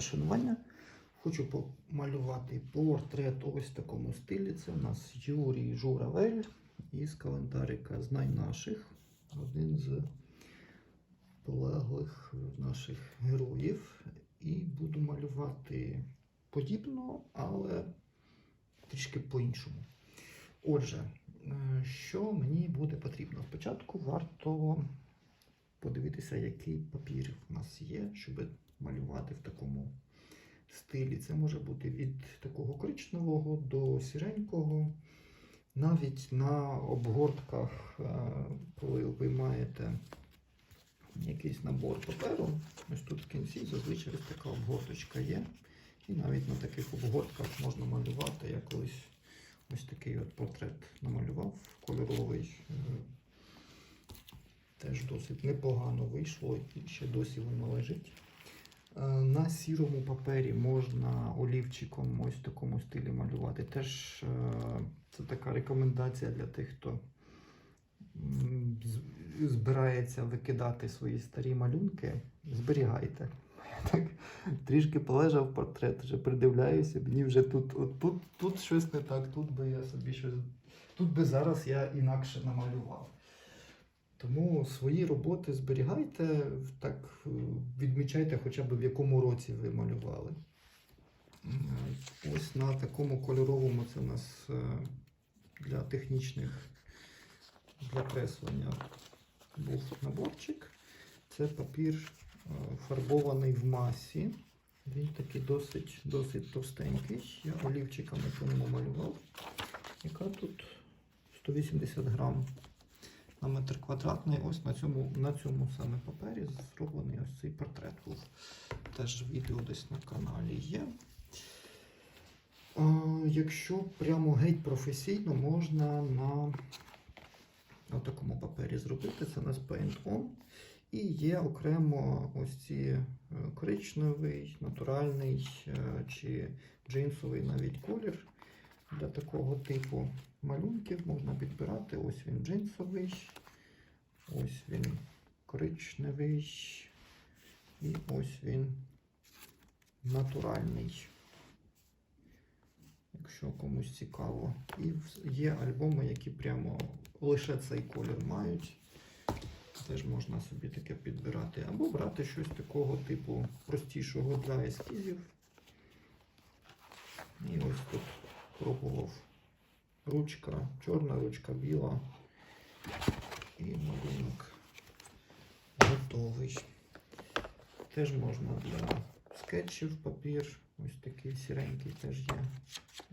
шанування. Хочу помалювати портрет ось в такому стилі. Це у нас Юрій Журавель із календарика Знай наших. Один з полеглих наших героїв. І буду малювати подібно, але трішки по-іншому. Отже, е, що мені буде потрібно? Спочатку варто подивитися, який папір в нас є, щоб малювати в такому стилі. Це може бути від такого коричневого до сіренького. Навіть на обгортках, е, коли ви маєте якийсь набор паперу, ось тут в кінці зазвичай така обгорточка є. І навіть на таких обгортках можна малювати. Я колись ось такий от портрет намалював, кольоровий. Е, Теж досить непогано вийшло і ще досі воно лежить. Е, На сірому папері можна олівчиком ось в такому стилі малювати. Теж е, це така рекомендація для тих, хто збирається викидати свої старі малюнки. Зберігайте. Так, трішки полежав портрет, вже придивляюся, мені вже тут, от тут, тут щось не так, тут би я собі щось. Тут би зараз я інакше намалював. Тому свої роботи зберігайте, так е, відмічайте хоча б в якому році ви малювали. Ось на такому кольоровому це у нас е, для технічних для креслення був наборчик. Це папір е, фарбований в масі. Він такий досить, досить товстенький. Я олівчиками по ньому малював. Яка тут 180 грам на метр квадратний. Ось на цьому, на цьому саме папері зроблений ось цей портрет був. Теж відео десь на каналі є. Якщо прямо геть професійно, можна на, на такому папері зробити. Це у нас Paint On. І є окремо ось ці е, коричневий, натуральний е, чи джинсовий навіть колір для такого типу малюнків можна підбирати. Ось він джинсовий, ось він коричневий і ось він натуральний. Якщо комусь цікаво. І є альбоми, які прямо лише цей колір мають. Теж можна собі таке підбирати. Або брати щось такого типу простішого для ескізів. І ось тут пробував ручка, чорна ручка, біла. І малюнок готовий. Теж можна для скетчів папір. Ось такий сіренький теж є.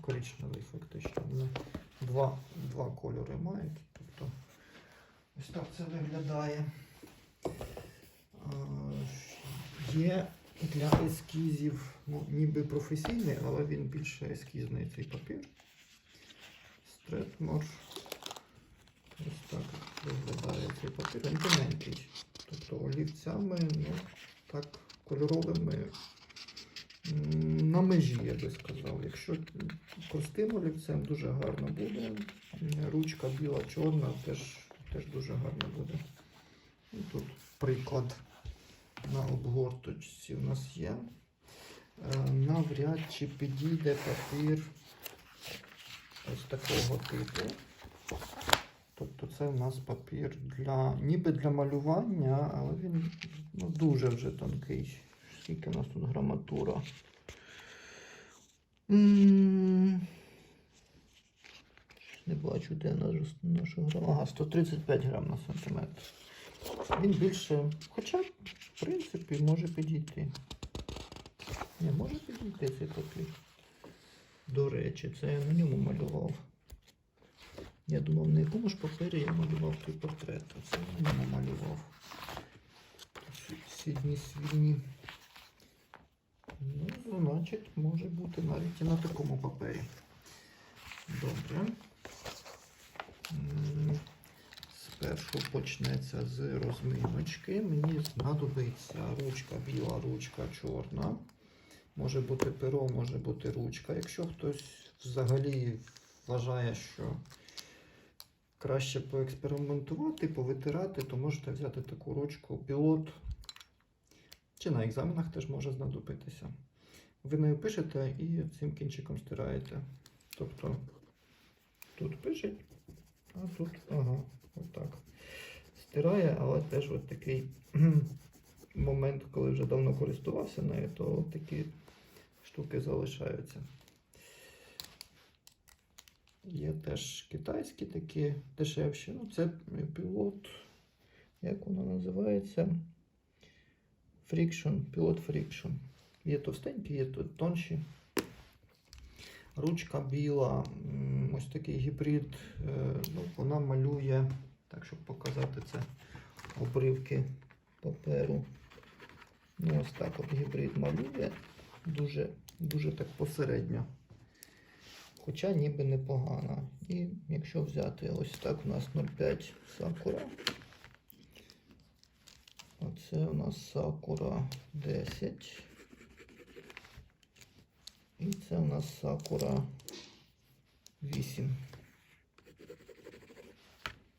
Коричневий фактично. Вони два, два кольори мають. Тобто ось так це виглядає. Є для ескізів, ну, ніби професійний, але він більше ескізний цей папір. Стретмор. Ось так виглядає цей папір. Він тоненький. Тобто олівцями, ну, так, кольоровими на межі, я би сказав. Якщо простим олівцем дуже гарно буде. Ручка біла, чорна теж, теж дуже гарно буде. І тут приклад на обгорточці у нас є. Е, Навряд чи підійде папір ось такого типу. Тобто це у нас папір для, ніби для малювання, але він ну, дуже вже тонкий. Скільки у нас тут граматура? Не бачу, де наша грама. Ага, 135 грам на сантиметр. Він більше, хоча, в принципі, може підійти. Не, може підійти цей папір. До речі, це я на ньому малював. Я думав, на якому ж папері я малював той портрет. А це я на ньому малював. Сідні свіні. Ну, значить, може бути навіть і на такому папері. Добре. Спершу почнеться з розминочки. Мені знадобиться ручка біла, ручка чорна. Може бути перо, може бути ручка. Якщо хтось взагалі вважає, що краще поекспериментувати, повитирати, то можете взяти таку ручку пілот. Чи на екзаменах теж може знадобитися. ви нею пишете і цим кінчиком стираєте. Тобто тут пишеть, а тут, ага, отак. Стирає, але теж от такий момент, коли вже давно користувався нею, то такі штуки залишаються. Є теж китайські такі дешевші. Ну, це пілот, як воно називається? Friction, пілот Friction. Є товстенькі, є тонші. Ручка біла, ось такий гібрид. е, Ну, вона малює, так щоб показати це обривки паперу. Ну, ось так от гібрид малює. Дуже, дуже так посередньо. Хоча ніби непогано. І якщо взяти ось так, у нас 0,5 сакура. Оце у нас сакура 10. І це у нас сакура 8.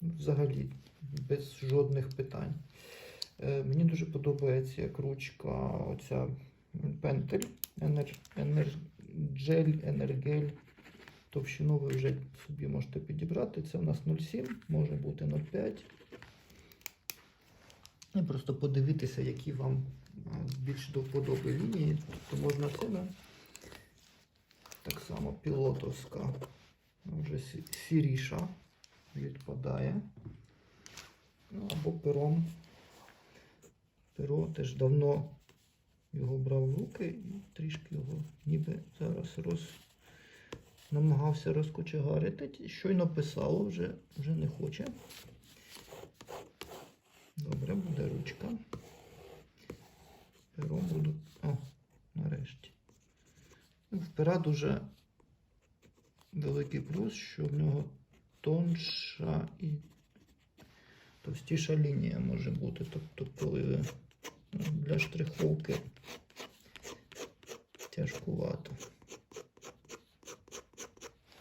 Взагалі, без жодних питань. Е, мені дуже подобається як ручка оця пентель енер, енерджель, енергель. Товщину ви вже собі можете підібрати. Це у нас 0,7, може бути 0,5. І просто подивитися, які вам більш до вподоби лінії. Тобто можна сильно. Так само пілотовська вже сіріша відпадає. Ну, або пером. Перо теж давно його брав в руки і трішки його ніби зараз роз... намагався розкочегарити. Щойно писало, вже, вже не хоче. Добре, буде ручка. Перо буду. О, нарешті. Ну, В дуже великий плюс, що в нього тонша і товстіша лінія може бути. Тобто, коли ви для штриховки тяжкувато.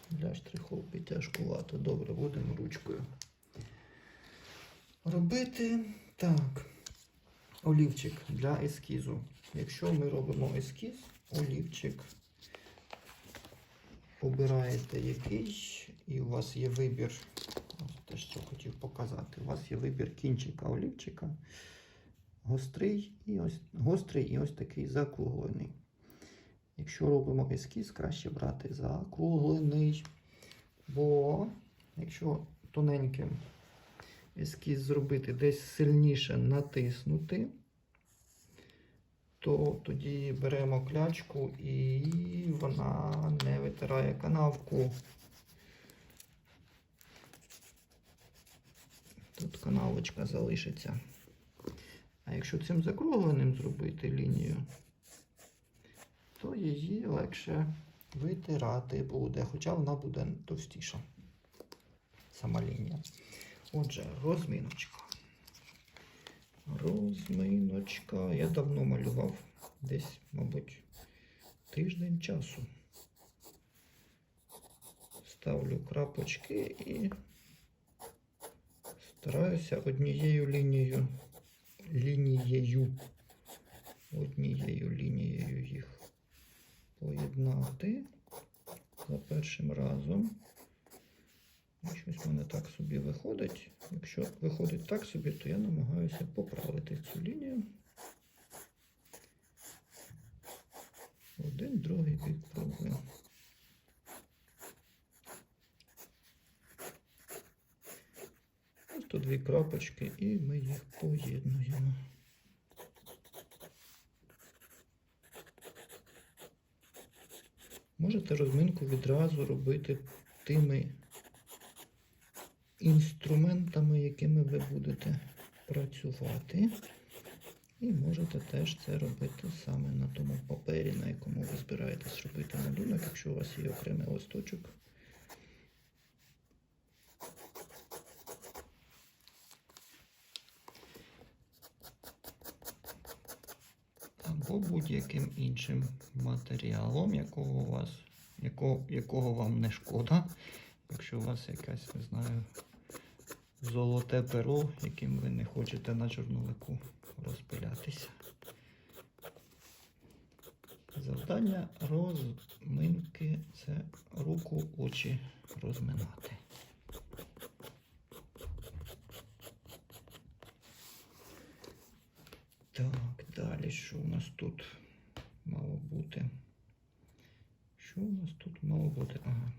Для штриховки тяжкувато. Добре, будемо ручкою робити. Так. Олівчик для ескізу. Якщо ми робимо ескіз, олівчик обираєте який, і у вас є вибір. Те, що хотів показати. У вас є вибір кінчика олівчика. Гострий і ось гострий і ось такий закруглений. Якщо робимо ескіз, краще брати закруглений. Бо якщо тоненьким ескіз зробити десь сильніше натиснути, то тоді беремо клячку і вона не витирає канавку. Тут канавочка залишиться. А якщо цим закругленим зробити лінію, то її легше витирати буде, хоча вона буде товстіша. Сама лінія. Отже, розміночка. Розминочка. Я давно малював десь, мабуть, тиждень часу. Ставлю крапочки і стараюся однією лінією, лінією, однією лінією їх поєднати за першим разом. Щось в мене так собі виходить. Якщо виходить так собі, то я намагаюся поправити цю лінію. Один, другий бік пробую. Просто дві крапочки і ми їх поєднуємо. Можете розминку відразу робити тими інструментами, якими ви будете працювати. І можете теж це робити саме на тому папері, на якому ви збираєтесь робити малюнок, якщо у вас є окремий листочок. Або будь-яким іншим матеріалом, якого у вас, якого, якого вам не шкода. Якщо у вас якась, не знаю, золоте перо, яким ви не хочете на чорновику розпилятися. Остання розминки це руку, очі розминати. Так, далі що у нас тут мало бути? Що у нас тут мало бути? Ага.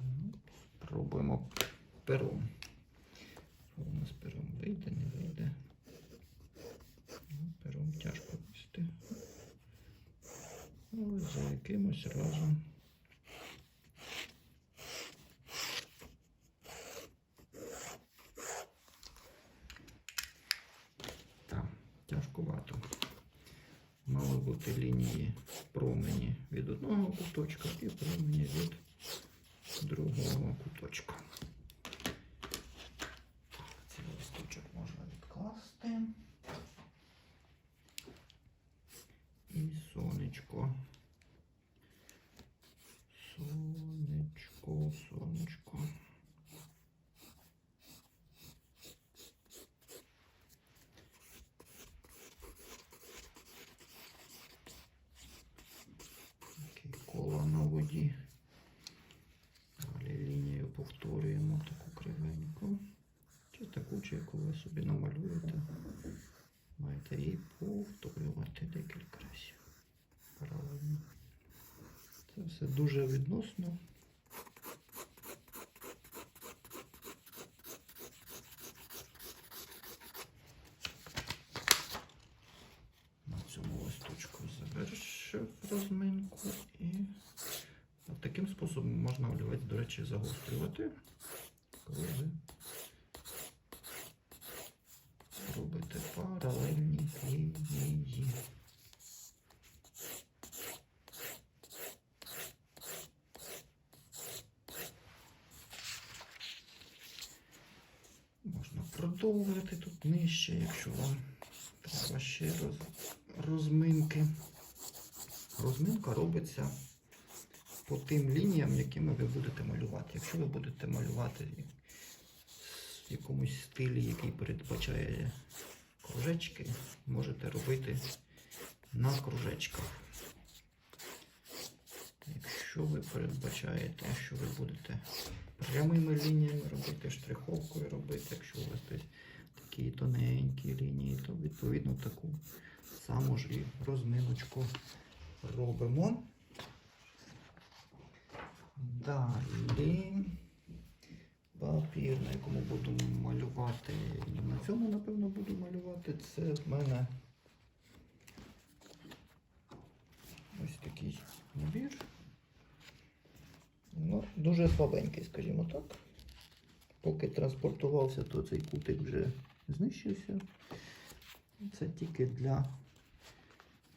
Ну, Пробуємо пером. Що у нас пером вийде, не вийде. Ну, Пером тяжко вести. Але за якимось разом. Так, тяжкувато. Мали бути лінії промені від одного куточка і промені від другого куточка. Цей листочок можна відкласти. І сонечко. Сонечко, сонечко. Коло на воді. Далі лінію повторюємо таку кривеньку. Чи таку, чи яку ви собі намалюєте. Маєте її повторювати декілька разів. Паралельно. Це все дуже відносно. На цьому листочку завершив розминку і от таким способом можна олівець, до речі, загострювати. Коли ви робите паралельні лінії. Можна продовжити тут нижче, якщо вам треба ще роз, розминки. Розминка робиться по тим лініям, якими ви будете малювати. Якщо ви будете малювати в якомусь стилі, який передбачає кружечки, можете робити на кружечках. Якщо ви передбачаєте, що ви будете прямими лініями робити, штриховкою робити, якщо у вас десь такі тоненькі лінії, то відповідно таку саму ж і розминочку робимо. Далі папір, на якому буду малювати. На цьому, напевно, буду малювати. Це в мене ось такий набір. Ну, дуже слабенький, скажімо так. Поки транспортувався, то цей кутик вже знищився. Це тільки для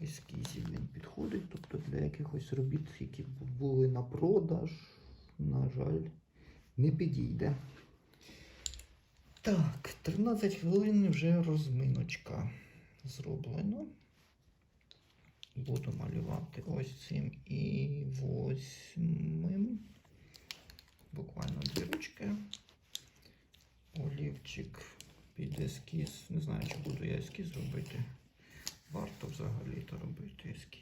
ескізів він підходить, тобто для якихось робіт, які були на продаж, на жаль, не підійде. Так, 13 хвилин вже розминочка зроблено. Буду малювати ось цим і восьмим. Буквально дві ручки. Олівчик під ескіз. Не знаю, чи буду я ескіз робити. Варто взагалі то робити ескіз.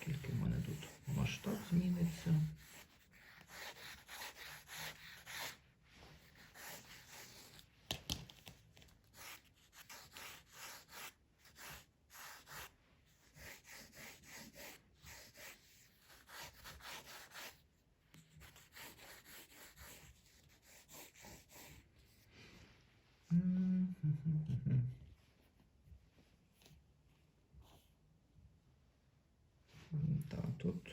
Скільки в мене тут масштаб зміниться? М-м-м-м-м. Так, тут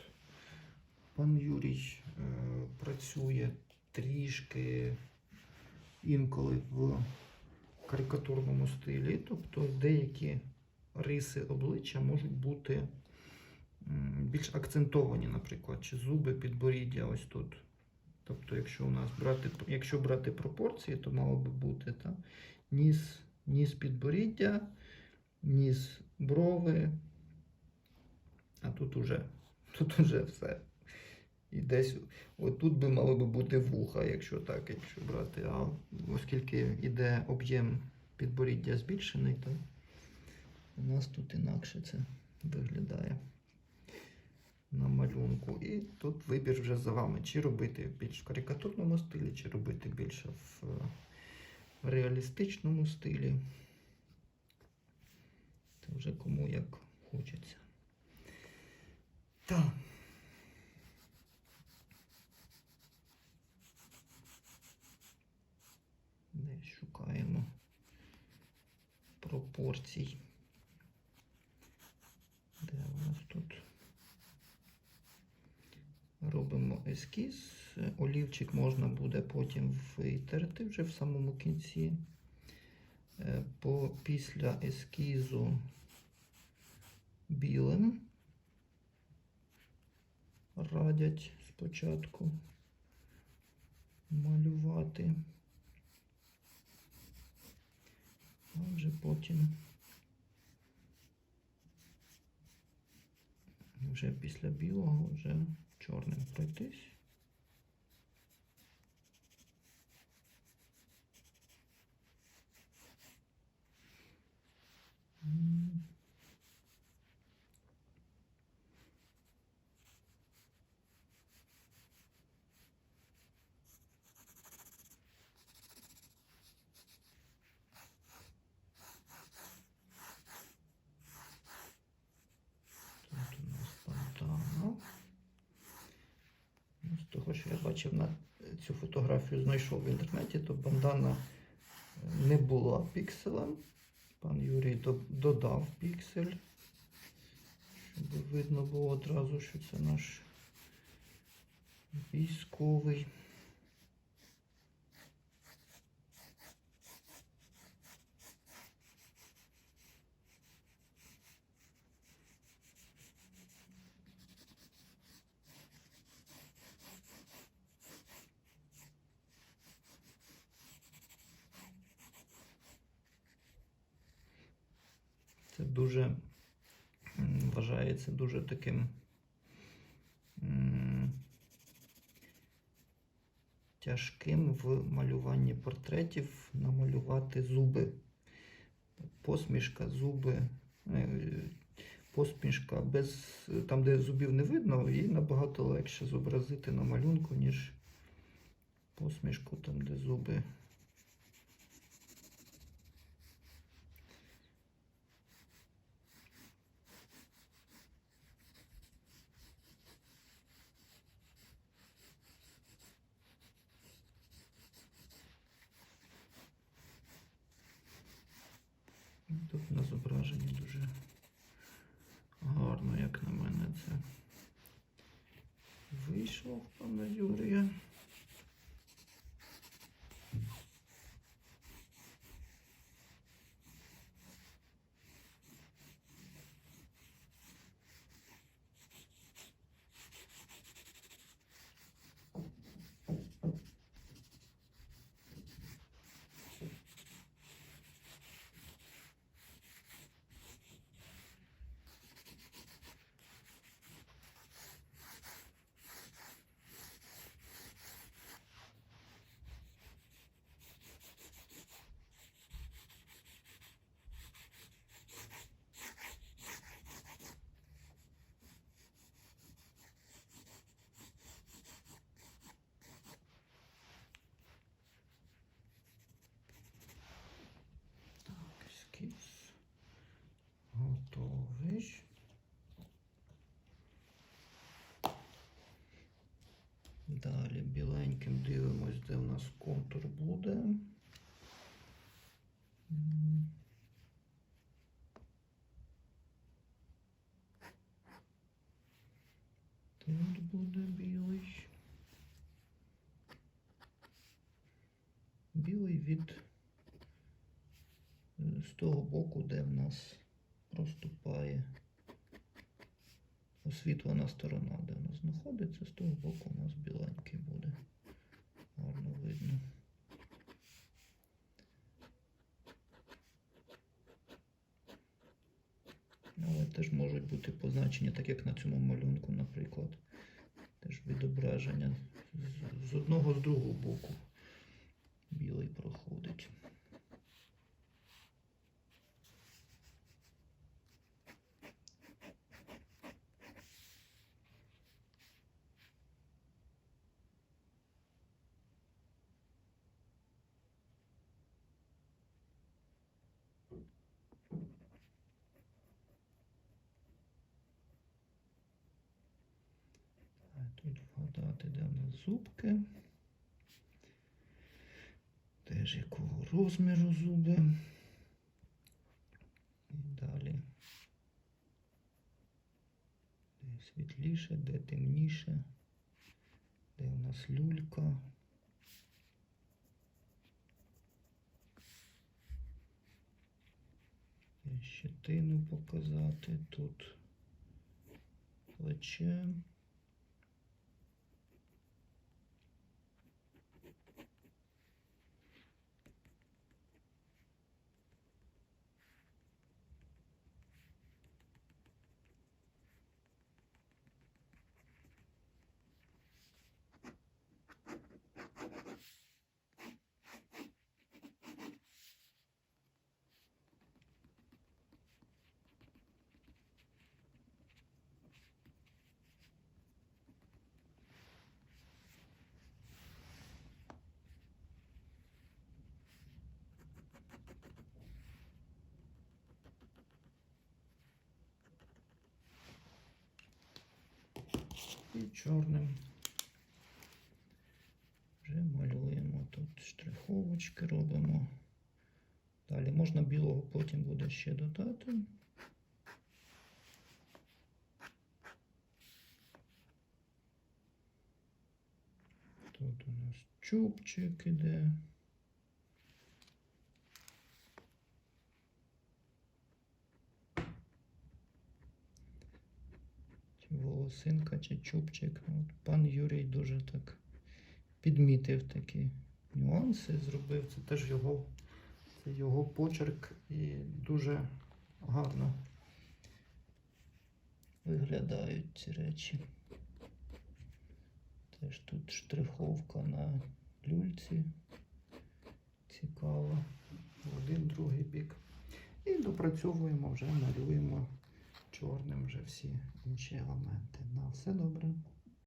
пан Юрій е, працює трішки інколи в карикатурному стилі, тобто деякі риси обличчя можуть бути більш акцентовані, наприклад, чи зуби підборіддя ось тут. Тобто, якщо у нас брати, якщо брати пропорції, то мало би бути та, ніс ніс підборіддя, ніс брови. А тут уже, тут уже все. І десь отут би мало би бути вуха, якщо так, якщо брати. А оскільки йде об'єм підборіддя збільшений, то у нас тут інакше це виглядає на малюнку. І тут вибір вже за вами, чи робити більш в карикатурному стилі, чи робити більше в реалістичному стилі. Це вже кому як хочеться. Так. Десь шукаємо пропорцій. Де у нас тут? Робимо ескіз. Олівчик можна буде потім витерти вже в самому кінці. Е, після ескізу білим радять спочатку малювати. А вже потім вже після білого вже чорним пройтись. М. Тут у нас бандана. Ну, З того, що я бачив на цю фотографію, знайшов в інтернеті, то бандана не була пікселем. Пан Юрій додав піксель, щоб видно було одразу, що це наш військовий. Дуже вважається дуже таким тяжким в малюванні портретів намалювати зуби. Посмішка, зуби, е, посмішка без там, де зубів не видно, її набагато легше зобразити на малюнку, ніж посмішку там, де зуби. Тут на зображенні дуже гарно, як на мене, це вийшло в пана Юрія. Так, ескіз готовий. Далі біленьким дивимось, де в нас контур буде. Тут буде білий. Білий від е, з того боку, де в нас проступає освітлена сторона, де вона знаходиться, з того боку у нас біленький буде. Гарно видно. Але теж можуть бути позначення, так як на цьому малюнку, наприклад. Теж відображення з одного з другого боку. Білий проходить. А Тут вгадати, де в нас зубки. Теж якого розміру зуби. І далі. Де світліше, де темніше, де у нас люлька. Щетину показати тут плече. І чорним вже малюємо тут штриховочки робимо. Далі можна білого потім буде ще додати. Тут у нас чубчик іде. Чи волосинка, чи чубчик. От пан Юрій дуже так підмітив такі нюанси, зробив. Це теж його, це його почерк і дуже гарно виглядають ці речі. Теж тут штриховка на люльці. Цікаво. Один другий бік. І допрацьовуємо вже, малюємо чорним вже всі інші елементи. На все добре.